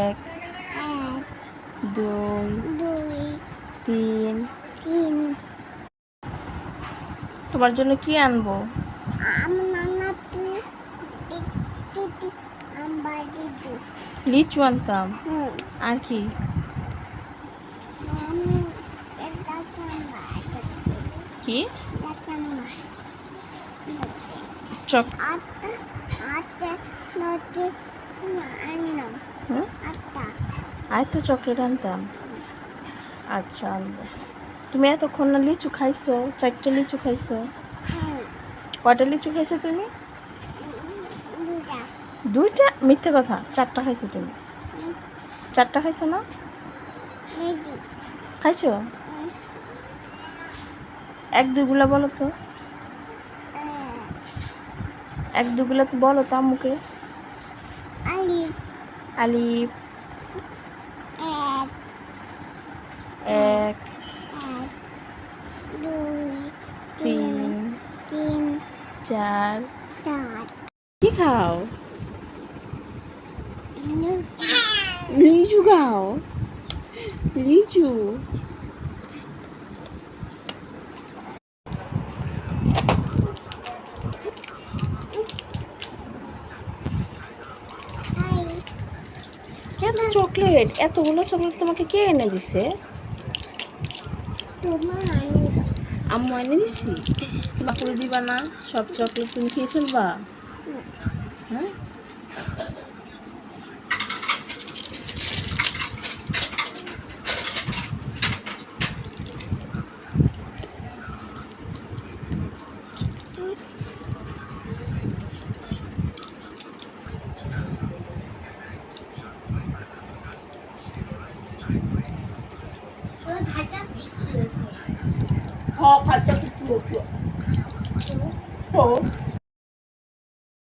এক দুই তিন। তিন। তোমার জন্য কি আনব? লিচু আনতাম। আর কি? কি? চক। আটা আটা নদী আনো হুম? আটা তো চকলেট আনতাম। আচ্ছা আনব। তুমি এতক্ষণ না লিচু খাইছো? চারটে লিচু খাইছো? হুম কয়টা লিচু খাইছো তুমি? দুইটা। মিথ্যে কথা চারটা খাইছো তুমি। চারটা খাইছো না? খাইছো? এক দুগুলা বলো তো। এক দুগুলা তো বলো তো আম্মুকে। আলি আলিফ। এক। দুই। তিন। তিন। চার। চার। কি খাও? লিচু খাও? লিচু। এত চকলেট এতগুলো চকলেট তোমাকে কে এনে দিছে? আম্মু এনে দিছি? বাপুরে দিবা না সব চকলেট তুমি খেয়ে ফেলবা? হ্যাঁ? 이건 달짝지 있어. 더 반짝이 좀 없어. 더.